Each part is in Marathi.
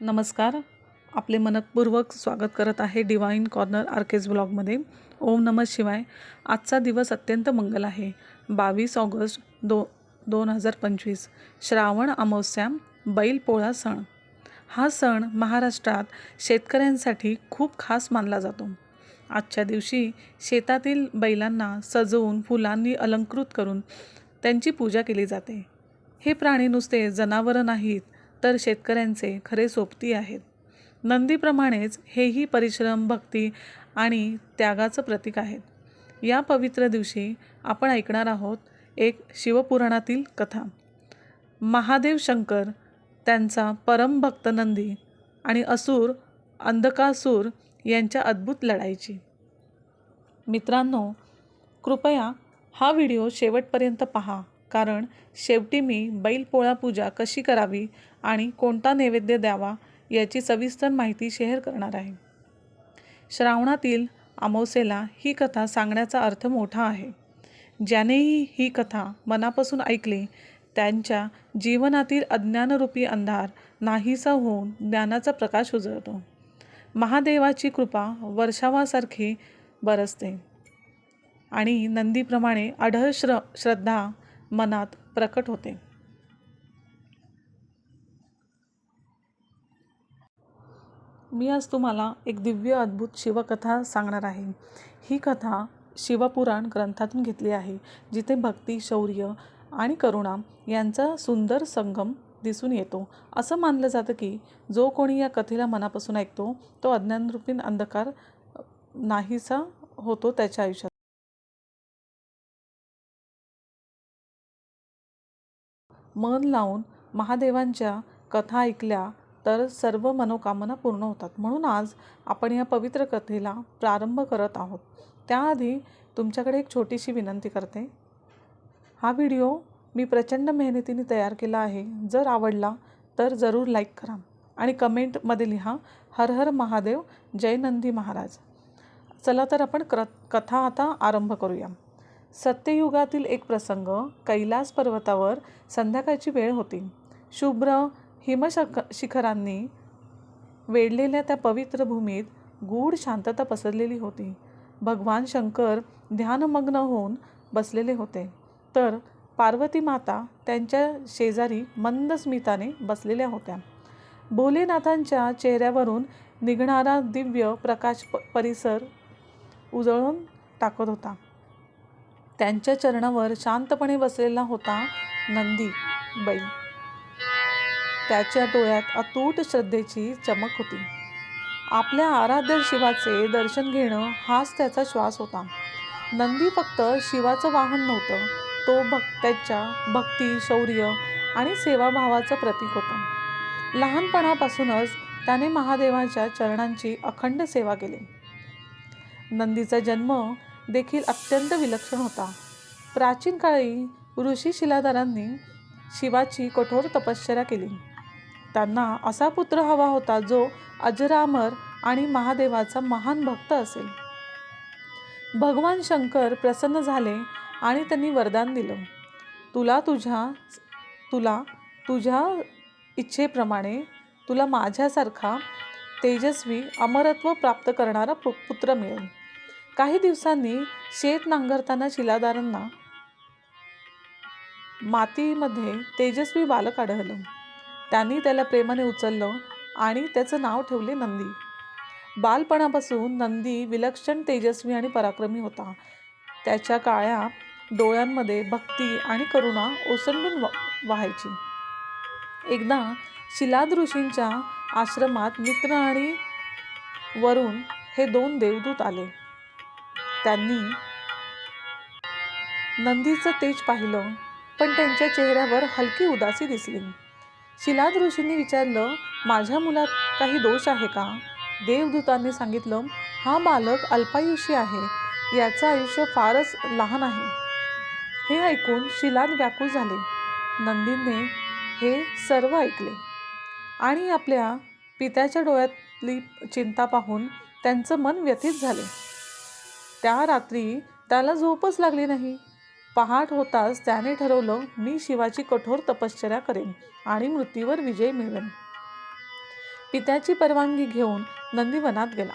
नमस्कार. आपले मनपूर्वक स्वागत करत आहे डिवाईन कॉर्नर आर्केज ब्लॉगमध्ये ओम नमः शिवाय. आजचा दिवस अत्यंत मंगल आहे. बावीस ऑगस्ट दो दोन हजार पंचवीस. श्रावण अमावस्या बैलपोळा सण. हा सण महाराष्ट्रात शेतकऱ्यांसाठी खूप खास मानला जातो. आजच्या दिवशी शेतातील बैलांना सजवून फुलांनी अलंकृत करून त्यांची पूजा केली जाते. हे प्राणी नुसते जनावरं नाहीत तर शेतकऱ्यांचे खरे सोबती आहेत. नंदीप्रमाणेच हेही परिश्रम भक्ती आणि त्यागाचं प्रतीक आहेत. या पवित्र दिवशी आपण ऐकणार आहोत एक शिवपुराणातील कथा. महादेव शंकर त्यांचा परमभक्त नंदी आणि असुर अंधकासूर यांच्या अद्भुत लढाईची. मित्रांनो कृपया हा व्हिडिओ शेवटपर्यंत पहा. कारण शेवटी मी बैलपोळा पूजा कशी करावी आणि कोणता नैवेद्य द्यावा याची सविस्तर माहिती शेअर करणार आहे. श्रावणातील अमावसेला ही कथा सांगण्याचा अर्थ मोठा आहे. ज्यानेही ही कथा मनापासून ऐकली त्यांच्या जीवनातील अज्ञानरूपी अंधार नाहीसा होऊन ज्ञानाचा प्रकाश उजळतो. महादेवाची कृपा वर्षावासारखी बरसते आणि नंदीप्रमाणे अढळ श्र श्रद्धा मनात प्रकट होते. मी आज तुम्हाला एक दिव्य अद्भुत शिवकथा सांगणार आहे. ही कथा शिवपुराण ग्रंथातून घेतली आहे जिथे भक्ती शौर्य आणि करुणा यांचा सुंदर संगम दिसून येतो. असं मानलं जातं की जो कोणी या कथेला मनापासून ऐकतो तो अज्ञानरूपीन अंधकार नाहीसा होतो त्याच्या आयुष्यात. मन लावून महादेवांच्या कथा ऐकल्या तर सर्व मनोकामना पूर्ण होतात. म्हणून आज आपण या पवित्र कथेला प्रारंभ करत आहोत. त्याआधी तुमच्याकडे एक छोटीशी विनंती करते. हा व्हिडिओ मी प्रचंड मेहनतीने तयार केला आहे. जर आवडला तर जरूर लाईक करा आणि कमेंटमध्ये लिहा हर हर महादेव जय नंदी महाराज. चला तर आपण क्र कथा आता आरंभ करूया. सत्ययुगातील एक प्रसंग कैलास पर्वतावर संध्याकाळची वेळ होती. शुभ्र हिमशक शिखरांनी वेढलेल्या त्या पवित्र भूमीत गूढ शांतता पसरलेली होती. भगवान शंकर ध्यानमग्न होऊन बसलेले होते. तर पार्वती माता त्यांच्या शेजारी मंद स्मिताने बसलेल्या होत्या. भोलेनाथांच्या चेहऱ्यावरून निघणारा दिव्य प्रकाश प परिसर उजळून टाकत होता. त्यांच्या चरणावर शांतपणे बसलेला होता नंदी बैल त्याच्या डोळ्यात अतूट श्रद्धेची चमक होती. आपल्या आराध्य शिवाचे दर्शन घेणं हाच त्याचा श्वास होता. नंदी फक्त शिवाचं वाहन नव्हतं. तो भक्त्याच्या भक्ती शौर्य आणि सेवाभावाचं प्रतीक होतं. लहानपणापासूनच त्याने महादेवाच्या चरणांची अखंड सेवा केली. नंदीचा जन्म देखील अत्यंत विलक्षण होता. प्राचीन काळी ऋषी शिलाधारांनी शिवाची कठोर तपश्चर्या केली. त्यांना असा पुत्र हवा होता जो अजरामर आणि महादेवाचा महान भक्त असेल. भगवान शंकर प्रसन्न झाले आणि त्यांनी वरदान दिलं. तुला तुझ्या तुला तुझ्या इच्छेप्रमाणे तुला माझ्यासारखा तेजस्वी अमरत्व प्राप्त करणारा पु पुत्र मिळेल. काही दिवसांनी शेत नांगरताना शिलादारांना मातीमध्ये तेजस्वी बालक आढळलं. त्यांनी त्याला प्रेमाने उचललं आणि त्याचं नाव ठेवले नंदी. बालपणापासून नंदी विलक्षण तेजस्वी आणि पराक्रमी होता. त्याच्या काळ्या डोळ्यांमध्ये भक्ती आणि करुणा ओसंडून वाहायची. एकदा शिलाद ऋषींच्या आश्रमात मित्र आणि वरून हे दोन देवदूत आले. त्यांनी नंदीचं तेज पाहिलं पण त्यांच्या चेहऱ्यावर हलकी उदासी दिसली. शिलाद ऋषींनी विचारलं माझ्या मुलात काही दोष आहे का? देवदूतांनी सांगितलं हा बालक अल्पायुषी आहे याचं आयुष्य फारच लहान आहे. हे ऐकून शिलाद व्याकुळ झाले. नंदीने हे सर्व ऐकले. आणि आपल्या पित्याच्या डोळ्यातली चिंता पाहून त्यांचं मन व्यथित झाले. त्या रात्री त्याला झोपच लागली नाही. पहाट होताच त्याने ठरवलं मी शिवाची कठोर तपश्चर्या करेन आणि मृत्यूवर विजय मिळवेन. पित्याची परवानगी घेऊन नंदीवनात गेला.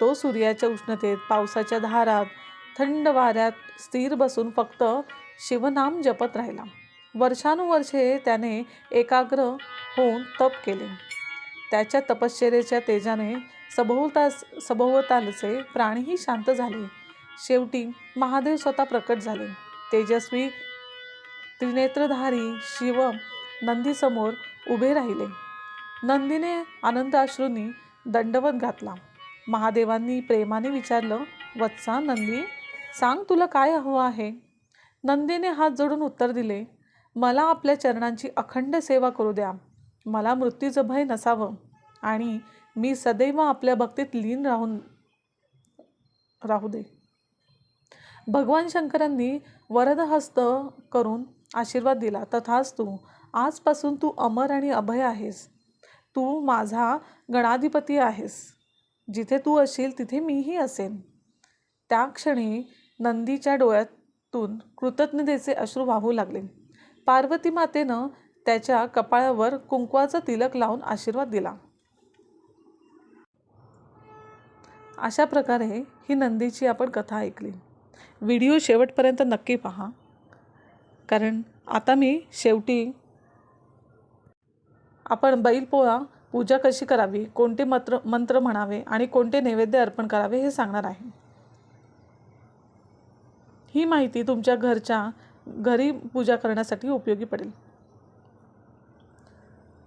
तो सूर्याच्या उष्णतेत पावसाच्या धारात थंड वाऱ्यात स्थिर बसून फक्त शिवनाम जपत राहिला. वर्षानुवर्षे त्याने एकाग्र होऊन तप केले. त्याच्या तपश्चर्याच्या तेजाने सभोवतास सभोवतालचे प्राणीही शांत झाले. शेवटी महादेव स्वतः प्रकट झाले. तेजस्वी त्रिनेत्रधारी शिव नंदीसमोर उभे राहिले. नंदीने आनंदाश्रूंनी दंडवत घातला. महादेवांनी प्रेमाने विचारलं वत्सा नंदी सांग तुला काय हवं आहे? नंदीने हात जोडून उत्तर दिले मला आपल्या चरणांची अखंड सेवा करू द्या. मला मृत्यूचं भय नसावं आणि मी सदैव आपल्या भक्तीत लीन राहून राहू दे. भगवान शंकरांनी वरदहस्त करून आशीर्वाद दिला. तथाच तू आजपासून तू अमर आणि अभय आहेस. तू माझा गणाधिपती आहेस. जिथे तू असशील तिथे मीही असेन. त्या क्षणी नंदीच्या डोळ्यातून कृतज्ञतेचे अश्रू वाहू लागले. पार्वती मातेनं त्याच्या कपाळावर कुंकवाचा तिलक लावून आशीर्वाद दिला. अशा प्रकारे ही नंदीची आपण कथा ऐकली. व्हिडिओ शेवटपर्यंत नक्की पहा. कारण आता मी शेवटी आपण बैलपोळा पूजा कशी करावी कोणते मंत्र मंत्र म्हणावे आणि कोणते नैवेद्य अर्पण करावे हे सांगणार आहे. ही माहिती तुमच्या घरच्या घरी पूजा करण्यासाठी उपयोगी पडेल.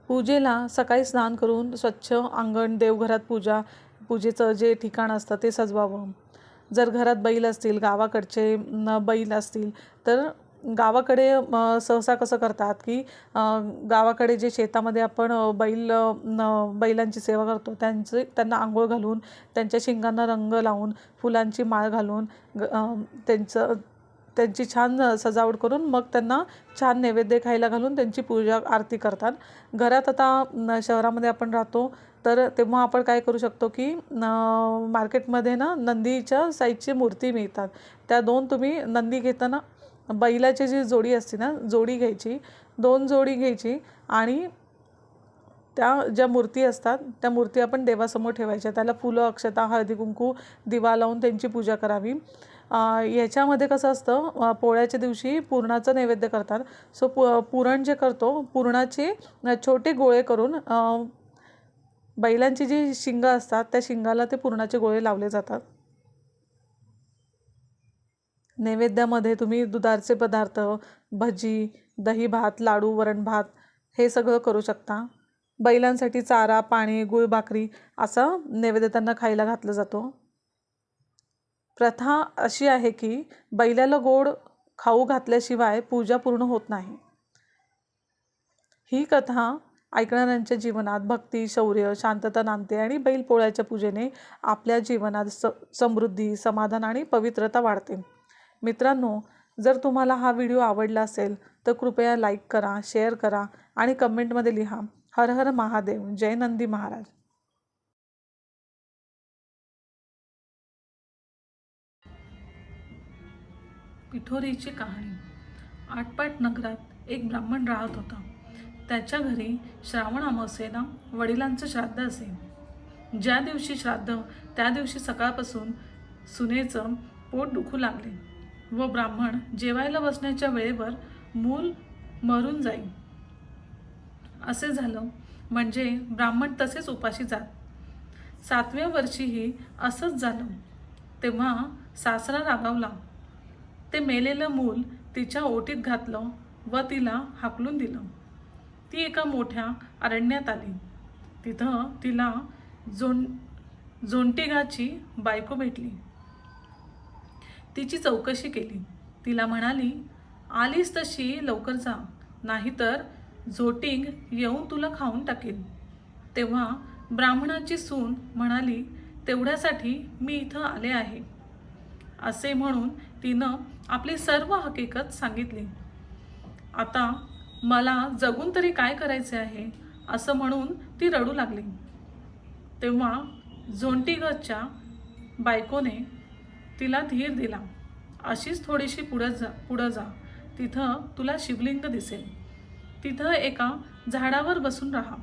पूजेला सकाळी स्नान करून स्वच्छ अंगण देवघरात पूजा पूजेचं जे ठिकाण असतं ते सजवावं. जर घरात बैल असतील गावाकडचे न बैल असतील तर गावाकडे सहसा कसं करतात की गावाकडे जे शेतामध्ये आपण बैल न बैलांची सेवा करतो त्यांचे त्यांना आंघोळ घालून त्यांच्या शिंगांना रंग लावून फुलांची माळ घालून ग त्यांचं त्यांची छान सजावट करून मग त्यांना छान नैवेद्य खायला घालून त्यांची पूजा आरती करतात. घरात आता शहरामध्ये आपण राहतो तर तेव्हा आपण काय करू शकतो की मार्केटमध्ये ना नंदीच्या साईजची मूर्ती मिळतात. त्या दोन तुम्ही नंदी घेताना बैलाची जी जोडी असते ना जोडी घ्यायची दोन जोडी घ्यायची आणि त्या ज्या मूर्ती असतात त्या मूर्ती आपण देवासमोर ठेवायच्या. त्याला फुलं अक्षता हळदी कुंकू दिवा लावून त्यांची पूजा करावी. ह्याच्यामध्ये याच्यामध्ये कसं असतं पोळ्याच्या दिवशी पुरणाचं नैवेद्य करतात. सो पु पुरण जे करतो पुरणाचे छोटे गोळे करून बैलांची जी शिंगं असतात त्या शिंगाला ते पुरणाचे गोळे लावले जातात. नैवेद्यामध्ये तुम्ही दुधारचे पदार्थ भजी दही भात लाडू वरण भात हे सगळं करू शकता. बैलांसाठी चारा पाणी गुळ भाकरी असं नैवेद्य त्यांना खायला घातलं जातो. प्रथा अशी आहे की बैलाला गोड खाऊ घातल्याशिवाय पूजा पूर्ण होत नाही. ही कथा ऐकणाऱ्यांच्या जीवनात भक्ती शौर्य शांतता नांदते आणि बैलपोळ्याच्या पूजेने आपल्या जीवनात स समृद्धी समाधान आणि पवित्रता वाढते. मित्रांनो जर तुम्हाला हा व्हिडिओ आवडला असेल तर कृपया लाईक करा शेअर करा आणि कमेंटमध्ये लिहा हर हर महादेव जय नंदी महाराज. पिठोरीची कहाणी. आटपाट नगरात एक ब्राह्मण राहत होता. त्याच्या घरी श्रावण अमावस्येला वडिलांचं श्राद्ध असे. ज्या दिवशी श्राद्ध त्या दिवशी सकाळपासून सुनेचं पोट दुखू लागले व ब्राह्मण जेवायला बसण्याच्या वेळेवर मूल मरून जाईल असे झालं म्हणजे ब्राह्मण तसेच उपाशी जात. सातव्या वर्षीही असंच झालं. तेव्हा सासरा रागावला. ते मेलेलं मूल तिच्या ओटीत घातलं व तिला हाकलून दिलं. ती एका मोठ्या अरण्यात आली. तिथं तिला जोन जोंटेगाची बायको भेटली. तिची चौकशी केली. तिला म्हणाली आलीस तशी लवकर जा. नाहीतर झोटिंग येऊन तुला खाऊन टाकेल. तेव्हा ब्राह्मणाची सून म्हणाली तेवढ्यासाठी मी इथं आले आहे. असे म्हणून तिनं आपली सर्व हकीकत सांगितली. आता मला जगून तरी काय करायचे आहे? असं म्हणून ती रडू लागली. तेव्हा झोंटीगतच्या बायकोने तिला धीर दिला. अशीच थोडीशी पुढं जा पुढं जा. तिथं तुला शिवलिंग दिसेल. तिथं एका झाडावर बसून राहा.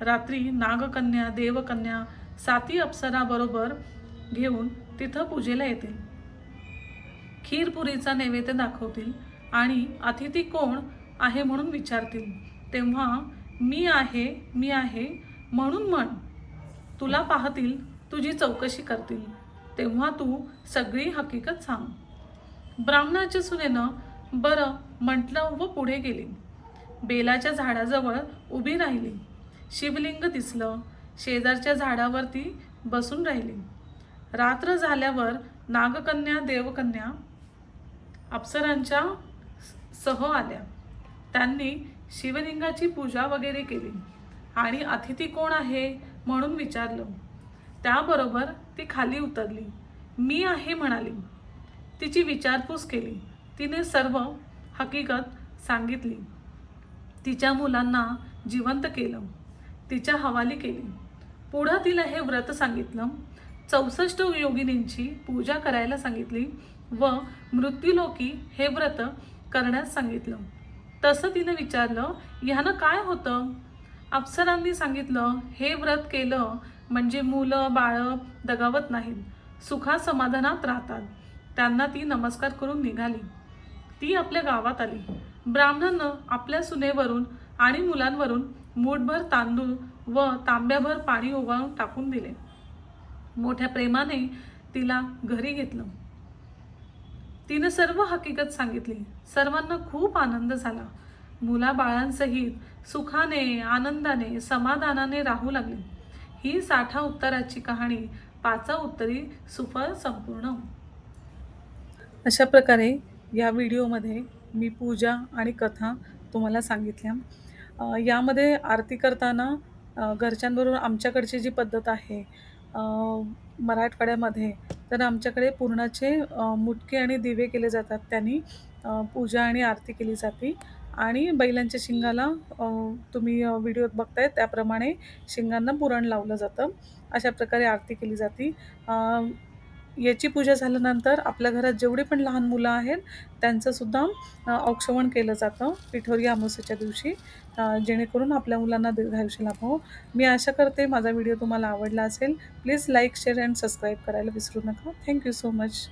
रात्री नागकन्या देवकन्या साती अप्सराबरोबर घेऊन तिथं पूजेला येतील. खीरपुरीचा नैवेद्य दाखवतील आणि अतिथी कोण आहे म्हणून विचारतील. तेव्हा मी आहे मी आहे म्हणून म्हण. तुला पाहतील तुझी चौकशी करतील. तेव्हा तू सगळी हकीकत सांग. ब्राह्मणाच्या सुनेनं बरं म्हटलं व पुढे गेली. बेलाच्या झाडाजवळ उभी राहिली. शिवलिंग दिसलं. शेजारच्या झाडावरती बसून राहिली. रात्र झाल्यावर नागकन्या देवकन्या अप्सरांच्या सह आल्या. त्यांनी शिवलिंगाची पूजा वगैरे केली. आणि अतिथी कोण आहे म्हणून विचारलं. त्याबरोबर ती खाली उतरली. मी आहे म्हणाली. तिची विचारपूस केली. तिने सर्व हकीकत सांगितली. तिच्या मुलांना जिवंत केलं. तिच्या हवाली केली. पुढं तिला हे व्रत सांगितलं. चौसष्ट योगिनींची पूजा करायला सांगितली व मृत्यूलोकी हे व्रत करण्यास सांगितलं. तसं तिनं विचारलं ह्यानं काय होतं? अप्सरांनी सांगितलं हे व्रत केलं म्हणजे मुलं बाळं दगावत नाहीत सुखा समाधानात राहतात. त्यांना ती नमस्कार करून निघाली. ती आपल्या गावात आली. ब्राह्मणानं आपल्या सुनेवरून आणि मुलांवरून मूठभर तांदूळ व तांब्याभर पाणी उगाळून टाकून दिले. मोठ्या प्रेमाने तिला घरी घेतलं. तिनं सर्व हकीकत सांगितली. सर्वांना खूप आनंद झाला. मुलाबाळांसहित सुखाने आनंदाने समाधानाने राहू लागली. ही साठा उत्तराची कहाणी पाचा उत्तरी सुफळ संपूर्ण. अशा प्रकारे या व्हिडिओमध्ये मी पूजा आणि कथा तुम्हाला सांगितल्या. यामध्ये आरती करताना घरच्यांबरोबर आमच्याकडची जी पद्धत आहे मराठवाड्यामध्ये तर आमच्याकडे पूर्णाचे मुटके आणि दिवे केले जातात. त्यांनी पूजा आणि आरती केली जाते. आणि बैलांच्या शिंगाला तुम्ही व्हिडिओत बघताय त्याप्रमाणे शिंगांना पुरण लावलं जातं. अशा प्रकारे आरती केली जाते. याची पूजा झाल्यानंतर आपल्या घरात जेवढी पण लहान मुलं आहेत त्यांचंसुद्धा औक्षवण केलं जातं पिठोरी अमावस्येच्या दिवशी जेणेकरून आपल्या मुलांना दीर्घायुष्य लाभावं मी आशा करते माझा व्हिडिओ तुम्हाला आवडला असेल please like share and subscribe करायला विसरू नका. Thank you so much.